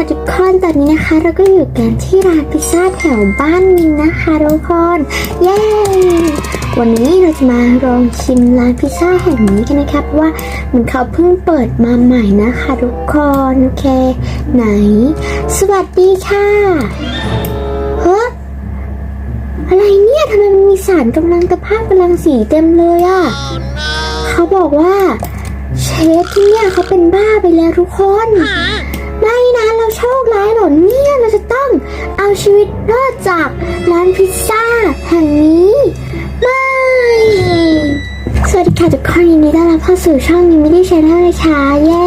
ค่ะทุกคนตอนนี้นะคะ เราก็อยู่กันที่ร้านพิซซ่าแถวบ้านมินนะคะทุกคนเย้วันนี้เราจะมาลองชิมร้านพิซซ่าแห่งนี้กันนะครับว่ามันเขาเพิ่งเปิดมาใหม่นะคะทุกคนโอเค ไหน สวัสดีค่ะเฮ้ออะไรเนี่ยทำไมมันมีสารกำลังตะภาพกำลังสีเต็มเลยอะ่ะเขาบอกว่าเชฟที่เนี่ยเขาเป็นบ้าไปแล้วทุกคน ไม่นะเราโชคร้ายเหรอเนี่ยเราจะต้องเอาชีวิตรอดจากร้านพิซซ่าแห่งนี้ไม่สวัสดีค่ะทุกคนยินดีต้อนรับเข้าสู่ช่องนี้ไม่ได้ช้เท่าไรค่ะเย้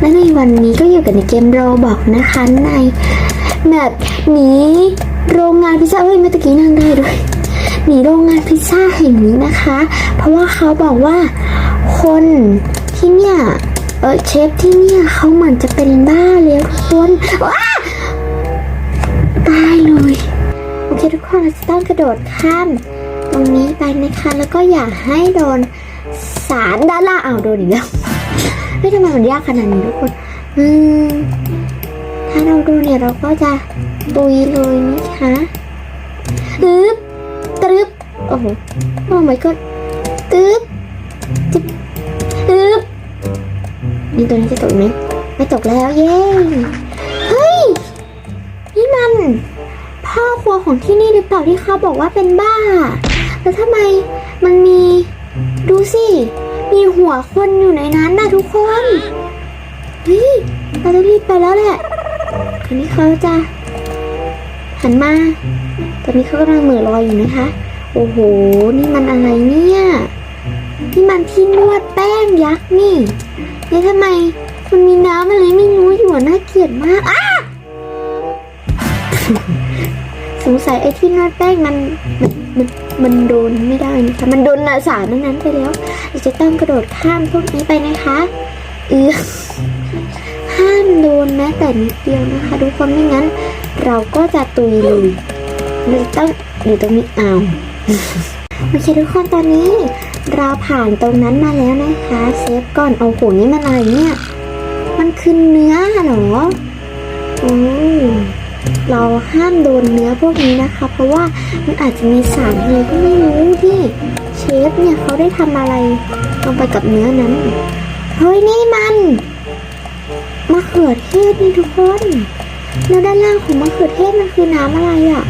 และในวันนี้ก็อยู่กันในเกมโรบอกนะคะในแบบหนีโรงงานพิซซ่าเฮ้ยเมื่อกี้นั่งได้ด้วยหนีโรงงานพิซซ่าแห่งนี้นะคะ เพราะว่าเขาบอกว่าคนที่เนี่ย เออเชฟที่เนี่ยเขาเหมือนจะเป็นบ้าแล้วทุกคนว้าตายเลย โอเคทุกคนเราจะต้องกระโดดข้ามตรงนี้ไปนะคะ แล้วก็อย่าให้โดนสารด้านล่างเอาโดนอีกแล้วไม่ทำไมมันยากขนาดนี้ทุกคน อืม ถ้าเราดูเนี่ยเราก็จะตุยเลยนะคะตึ๊บตึ๊บโอ้โห โอ้ my god ตึ๊บตึ๊บตึ๊บ นี่ตัวนี้จะตกไหมไม่ตกแล้วเย้เฮ้ยนี่มันพ่อครัวของที่นี่หรือเปล่าที่เขาบอกว่าเป็นบ้า แล้วทำไมมันมีดูสิ มีหัวคนอยู่ในนั้นนะทุกคนเฮ้ยเราต้องรีบไปแล้วแหละคราวนี้เขาจะหันมาตอนนี้เขากำลังเหม่อลอยอยู่นะคะ โอ้โห นี่มันอะไรเนี่ย นี่มันที่นวดแป้งยักษ์นี่ แล้วทำไมมันมีน้ำอะไรไม่รู้อยู่น่าเกลียดมากอ้าสงสัยไอ้ที่นวดแป้งมันมันมันมันโดนไม่ได้นะคะมันโดนสารนั้นนั้นไปแล้วเราจะต้องกระโดดข้ามพวกนี้ไปนะคะเออห้ามโดนแม้แต่นิดเดียวนะคะทุกคนไม่งั้น เราก็จะตุยเลยเราต้องอยู่ตรงนี้เอาโอเคทุกคนตอนนี้ เราผ่านตรงนั้นมาแล้วนะคะ เซฟก่อนเอาโหนี่มันอะไรเนี่ย มันคือเนื้อเหรอโอ้เราห้ามโดนเนื้อพวกนี้นะคะ เพราะว่ามันอาจจะมีสารอะไรก็ไม่รู้ที่เชฟเนี่ยเขาได้ทำอะไรลงไปกับเนื้อนั้นเฮ้ยนี่มันมะเขือเทศนี่ทุกคนแล้วด้านล่างของมะเขือเทศมันคือน้ำอะไรอะ่ะ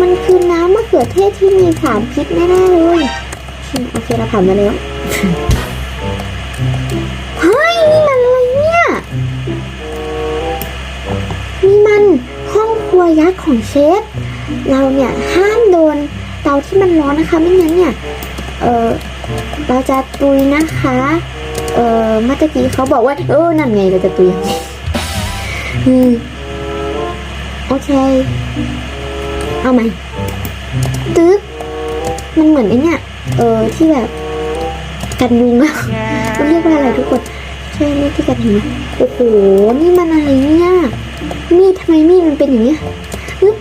มันคือน้ำมะเขือเทศที่มีสารพิษแน่ๆเลย โอเคเราผ่านมาแล้ว เฮ้ย นี่มันอะไรเนี่ย นี่มันห้องครัวยักษ์ของเชฟ เราเนี่ยห้ามโดนเตาที่มันร้อนนะคะ ไม่งั้นเนี่ย เออเราจะตุยนะคะ เออเมื่อตะกี้เขาบอกว่า เออ นั่นไงเราจะตุยอืมโอเค เอาไหมตึ๊บมันเหมือนไอ้เนี่ย เออที่แบบกันยุงอะมันเรียกว่าอะไรทุกคนใช่ไหมที่กันยุงโอ้โหนี่มันอะไรเนี่ยมีดทำไมมีดมันเป็นอย่างเงี้ยอึ๊บ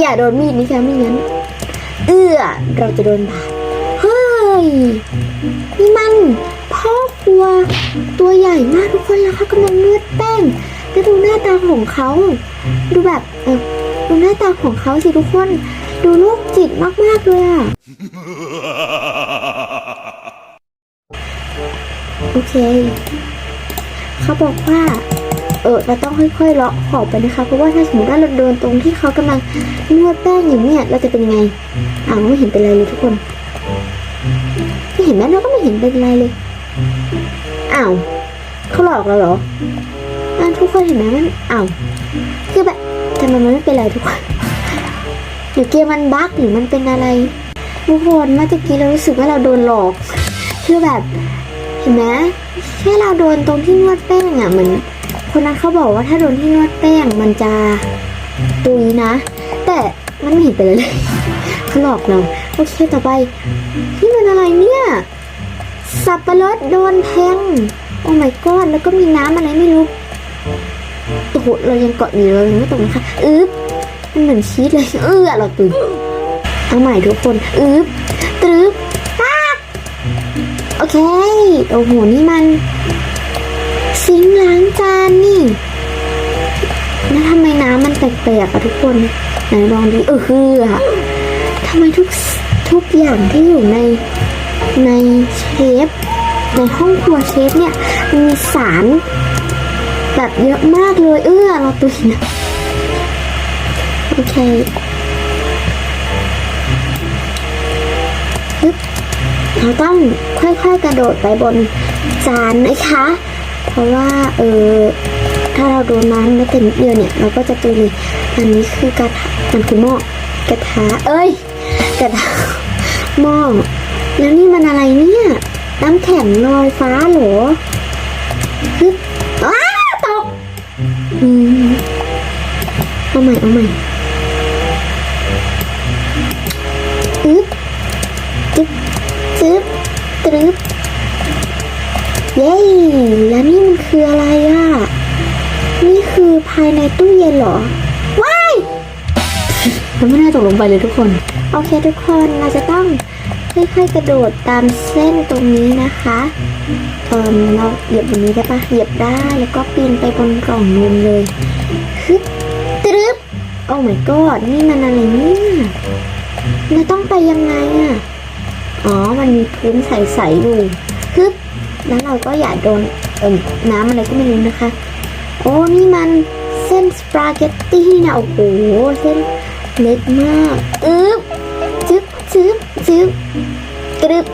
อย่าโดนมีดนี่ค่ะไม่งั้นเอื้อเราจะโดนบาดเฮ้ยนี่มันพ่อครัวตัวใหญ่มากทุกคนแล้วเขากำลังนวดแป้งแล้วดูหน้าตาของเขา ดูแบบเออดูหน้าตาของเขาสิทุกคน ดูโรคจิตมาก ๆ เลยอะโอเค เขาบอกว่า เออเราต้องค่อยๆเลาะขอบไปนะคะ เพราะว่าถ้าสมมติว่าเราโดนตรงที่เขากำลังนวดแป้งอยู่เนี่ย เราจะเป็นยังไงอ้าวไม่เห็นเป็นไรเลยทุกคน ไม่เห็นไหมเราก็ไม่เห็นเป็นไรเลย อ้าวเขาหลอกเราเหรออ่าทุกคนเห็นไหมมันอ้าวคือแบบทำไมมันไม่เป็นไรทุกคน หรือเกมมันบั๊กหรือมันเป็นอะไรทุกคนเมื่อกี้เรารู้สึกว่าเราโดนหลอกคือแบบเห็นไหมแค่เราโดนตรงที่นวดแป้งอะเหมือนคนนั้นเขาบอกว่าถ้าโดนที่นวดแป้งมันจะตุยนะ แต่มันไม่เห็นเป็นเลยเขาหลอกเราโอเคต่อไปนี่มันอะไรเนี่ยสับปะรดโดนแทงโอ้ my god แล้วก็มีน้ำอะไรไม่รู้โอ้โหเรายังเกาะอยู่เลยไม่ตกนะคะอึ๊บ มันเหมือนชีสเลยเออเราตื่นเอาใหม่ทุกคนอึ๊บตรึ๊บปาบโอเค โอ้โห นี่มัน ซิงล้างจานนี่แล้วทำไมน้ำมันแปลกๆอะทุกคนไหนลองดิเออคืออะทำไมทุกทุกอย่างที่อยู่ในในเชฟในห้องครัวเชฟเนี่ยมีสาร แบบเยอะมากเลยเออเราตุยนะ โอเคฮึเราต้องค่อยๆกระโดดไปบนจานนะคะ เพราะว่าเออถ้าเราโดนน้ำแม้แต่นิดเดียวเนี่ย เราก็จะตุยเลยอันนี้คือกระทะมันคือหม้อกระทะเอ้ยกระทะหม้อแล้วนี่มันอะไรเนี่ย น้ำแข็งลอยฟ้าหรอฮึอ้าตกอืมเอาใหม่เอาใหม่ ลงไปเลยทุกคน โอเคทุกคนเราจะต้องค่อยๆกระโดดตามเส้นตรงนี้นะคะเออเราเหยียบบนนี้ได้ปะเหยียบได้แล้วก็ปีนไปบนกล่องนมเลยฮึบตรึบโอ้ my god นี่มันอะไรเนี่ยเราต้องไปยังไงอะอ๋อมันมีพื้นใสๆอยู่ฮึบแล้วเราก็อย่าโดนเอ่มน้ำอะไรก็ไม่รู้นะคะ โอ้นี่มันเส้นสปาเกตตี้นะโอ้โหเส้น เล็กมากอึ๊บจึ๊บจึ๊บจึ๊บกรึบ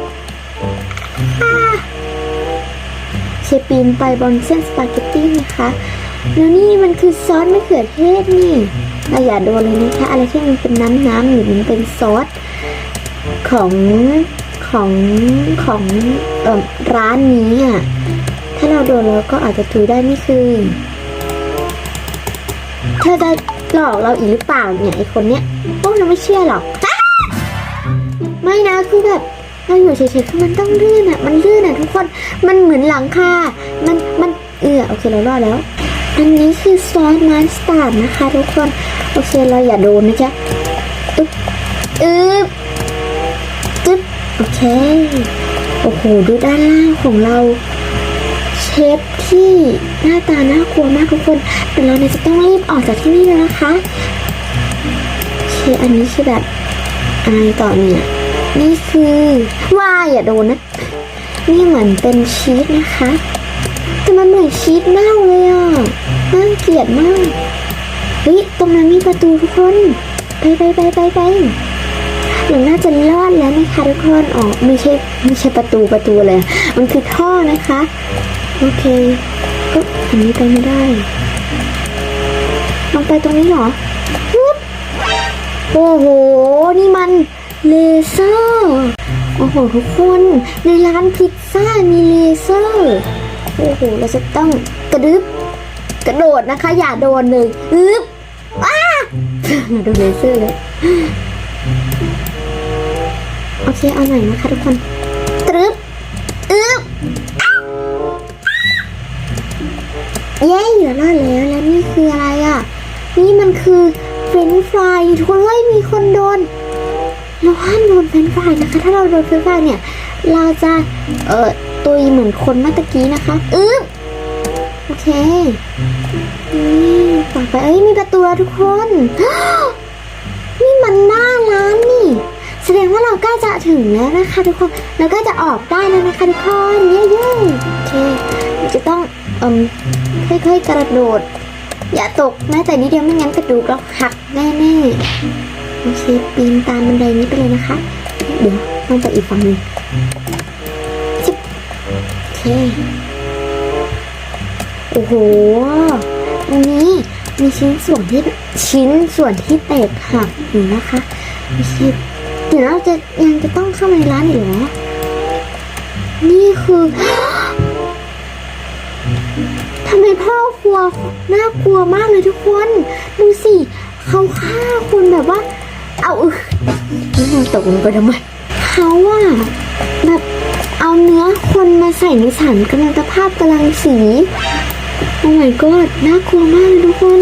อ่าเชปีนไปบนเส้นสปาเกตตี้นะคะแล้วนี่มันคือซอสมะเขือเทศนี่เราอย่าโดนเลยนะคะ อะไรที่มันเป็นน้ำน้ำๆหรือมันเป็นซอสของของของออร้านนี้อะ ถ้าเราโดนแล้วก็อาจจะถือได้นี่คือเธอจะ หลอกเราอีกหรือเปล่าเนี่ยไอคนเนี้ยพวกเราไม่เชื่อหรอก ไม่นะคือแบบเราอยู่เฉยๆคือมันต้องลื่นอะ มันลื่นอะทุกคน มันเหมือนหลังคา มัน มัน เออโอเคเรารอดแล้ว อันนี้คือซอสมัสตาร์ดนะคะ ทุกคน โอเคเราอย่าโดนนะจ๊ะอึ๊บอึ๊บจึ๊บโอเค โอ้โห ดูด้านล่างของเรา เชฟที่ หน้าตาน่ากลัวมากทุกคน แต่เราเนี่ยจะต้องรีบออกจากที่นี่แล้วนะคะโอเคอันนี้คือแบบอะไรต่อเนี่ย นี่คือว่าอย่าโดนนะ นี่เหมือนเป็นชีสนะคะ แต่มันเหมือนชีสเน่าเลยอะน่าเกลียดมากเฮ้ยตรงนั้นมีประตูทุกคน ไปไปไปไปไปหนูน่าจะรอดแล้วนะคะทุกคนอ๋อไม่ใช่ไม่ใช่ประตูประตูเลย มันคือท่อนะคะ โอเค ก็อันนี้ไปไม่ได้ ลงไปตรงนี้เหรอปึ๊บโอ้โห นี่มันเลเซอร์ โอ้โห ทุกคน ในร้านพิซซ่ามีเลเซอร์ โอ้โห เราจะต้องกระดึบกระโดดนะคะ อย่าโดนเลยอึ๊บอ้าอย่าโดนเลเซอร์เลย โอเค เอาหน่อยนะคะทุกคน เย้เหลือรอดแล้วแล้วนี่คืออะไรอะ นี่มันคือเฟรนฟรายทุกคนเฮ้ยมีคนโดนเราห้ามโดนเฟรนฟรายนะคะ ถ้าเราโดนเฟรนฟรายเนี่ย เราจะเอ่อตุยเหมือนคนเมื่อตะกี้นะคะอึ๊บโอเคนี่ต่อไปเอ้ยมีประตูแล้วทุกคนนี่มันหน้าร้านนี่ แสดงว่าเราใกล้จะถึงแล้วนะคะ ทุกคนเราก็จะออกได้แล้วนะคะทุกคนเย้ๆโอเคจะต้องเอ่ม ค่อยๆ กระโดด อย่าตกแม้แต่นิดเดียวไม่งั้นกระดูกเราหักแน่ๆโอเคปีนตามบันไดนี้ไปเลยนะคะ เดี๋ยวต้องไปอีกฝั่งหนึ่งชิบโอเคโอ้โหตรงนี้มีชิ้นส่วนที่ชิ้นส่วนที่แตกหักอยู่นะคะโอเคเดี๋ยวเราจะยังจะต้องเข้ามาในร้านอีกเหรอนี่คือ ทำไมพ่อครัวน่ากลัวมากเลยทุกคน ดูสิเขาฆ่าคนแบบว่า เอาอึตกลงไปทำไมเขาว่าแบบเอาเนื้อคนมาใส่ในสารกำลังตภาพกำลังสีโอ้ my god น่ากลัวมากเลยทุกคน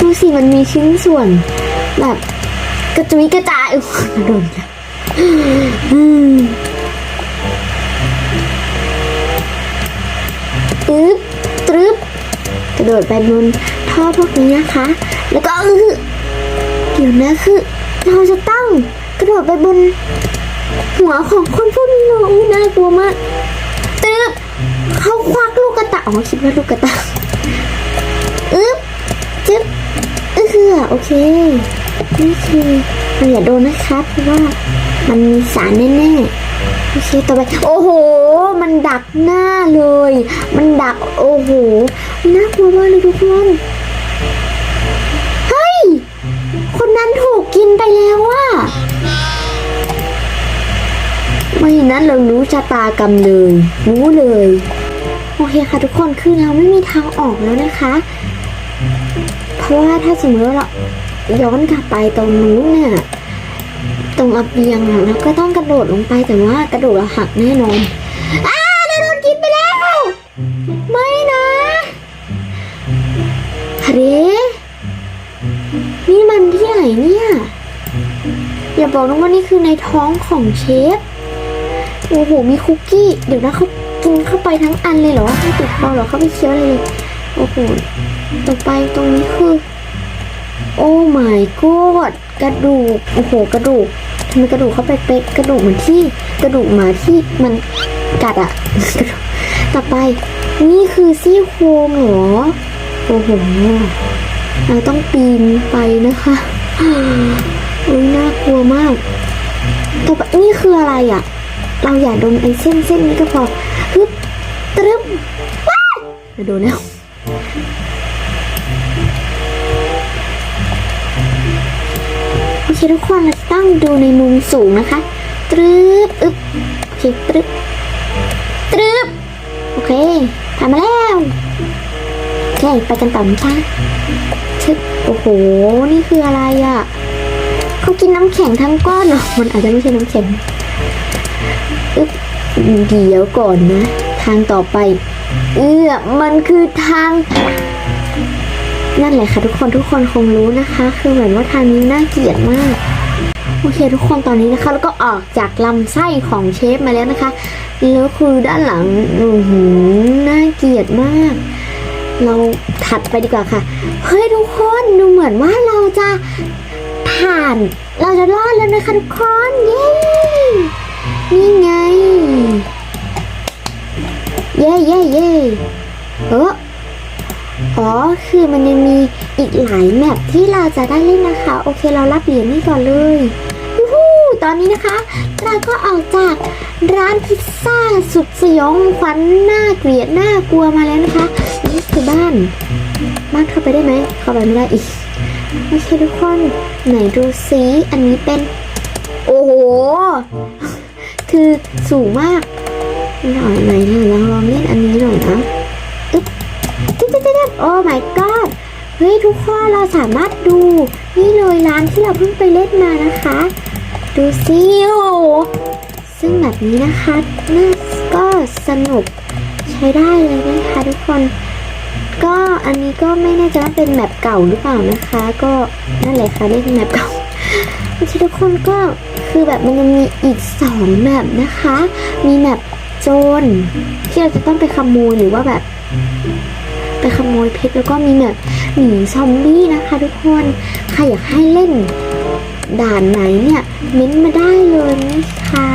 ดูสิมันมีชิ้นส่วน แบบกระจุยกระจายอุ๊ยโดนจ้ะอืม รึบกระโดดไปบนท่อพวกนี้นะคะ แล้วก็เออเดี๋ยวนะคือเราจะต้องกระโดดไปบนหัวของคนพวกนี้เรออุ๊ยน่ากลัวมากตึ๊บเขาควักลูกกระตาอ๋อคิดว่าลูกกระตาอึ๊บจึ๊บเออโอเคนี่คือเราอย่าโดนนะครับเพราะว่ามันมีสารแน่ๆโอเคต่อไปโอ้โห มันดักหน้าเลย มันดักโอ้โหน่ากลัวมากเลยทุกคนเฮ้ยคนนั้นถูกกินไปแล้วว่ะไม่นั้นเรารู้ชะตากรรมเลย รู้เลย โอเคค่ะทุกคนคือเราไม่มีทางออกแล้วนะคะ เพราะว่าถ้าสมมติเราย้อนกลับไปตรงนู้นเนี่ยตรงระเบียงอะเราก็ต้องกระโดดลงไปแต่ว่ากระโดดเราหักแน่นอน อ้าเราโดนกินไปแล้ว ไม่นะฮะเรนี่มันที่ไหนเนี่ย อย่าบอกนะว่านี่คือในท้องของเชฟ โอ้โห มีคุกกี้ เดี๋ยวนะเขากินเข้าไปทั้งอันเลยเหรอไม่ติดคอเหรอเขาไม่เคี้ยวอะไรเลย โอ้โห ต่อไปตรงนี้คือ โอ้ my god กระดูก โอ้โห กระดูกทำไมกระดูกเขาไปเป็นกระดูกเหมือนที่กระดูกหมาที่มัน กัดอะต่อไป นี่คือซี่โครงเหรอ โอ้โห เราต้องปีนไปนะคะอุ้ยน่ากลัวมากต่อไปนี่คืออะไรอะ เราอย่าโดนไอ้เส้นเส้นนี้ก็พอฮึบตรึบว้ายโดนแล้วโอเคทุกคนเราตั้งดูในมุมสูงนะคะ ตรึบอึบโอเคตรึบ ตรึบโอเคผ่านมาแล้ว โอเค ไปกันต่อนะคะชึบโอ้โห นี่คืออะไรอะ่ะเขากินน้ำแข็งทั้งก้อนเหรอ มันอาจจะไม่ใช่น้ำแข็งอึ๊บเดี๋ยวก่อนนะ ทางต่อไป เอื้อมันคือทาง นั่นแหละค่ะทุกคนทุกคนคงรู้นะคะ คือเหมือนว่าทางนี้น่าเกลียดมาก โอเคทุกคนตอนนี้นะคะ แล้วก็ออกจากลำไส้ของเชฟมาแล้วนะคะ แล้วคือด้านหลังอือหือน่าเกลียดมาก เราถัดไปดีกว่าค่ะ เฮ้ยทุกคนดูเหมือนว่าเราจะผ่าน เราจะรอดแล้วนะคะทุกคนเย้นี่ไง เย่เย่เย่เอออ๋อ คือมันยังมีอีกหลายแมปที่เราจะได้เล่นนะคะ โอเคเรารับเหรียญนี่ก่อนเลยวู้ ตอนนี้นะคะเราก็ออกจากร้านพิซซ่าสุดสยองขวัญน่าเกลียดน่ากลัวมาแล้วนะคะนี่คือบ้านบ้านเข้าไปได้ไหมเข้าไปไม่ได้อีกโอเคทุกคนไหนดูซิอันนี้เป็น โอ้โห คือสูงมากหน่อยไหนหน่ยลองลองเล่นอันนี้หน่อยนะอึ๊บจิ๊บจิ๊บจิ๊บโอ้ my god เฮ้ยทุกคนเราสามารถดูนี่เลยร้านที่เราเพิ่งไปเล่นมานะคะ ดูซิโอซึ่งแบบนี้นะคะน่าก็สนุกใช้ได้เลยนะคะทุกคน ก็อันนี้ก็ไม่แน่ใจว่าเป็นแมปเก่าหรือเปล่านะคะ ก็นั่นแหละค่ะเล่นแมปเก่าทุกคนก็คือแบบมันยังมีอีกสองแมปนะคะ มีแมปโจรที่เราจะต้องไปขโมยหรือว่าแบบไปขโมยเพชรแล้วก็มีแมปหนีซอมบี้นะคะทุกคน ใครอยากให้เล่น ด่านไหนเนี่ยเม้นมาได้เลยนะคะ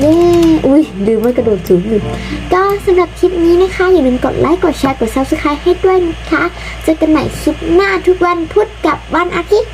เย้อุ้ยลืมว่ากระโดดสูงอยู่ก็สำหรับคลิปนี้นะคะ อย่าลืมกดไลค์กดแชร์กด subscribe ให้ด้วยนะคะ เจอกันใหม่คลิปหน้าทุกวันพุธกับวันอาทิตย์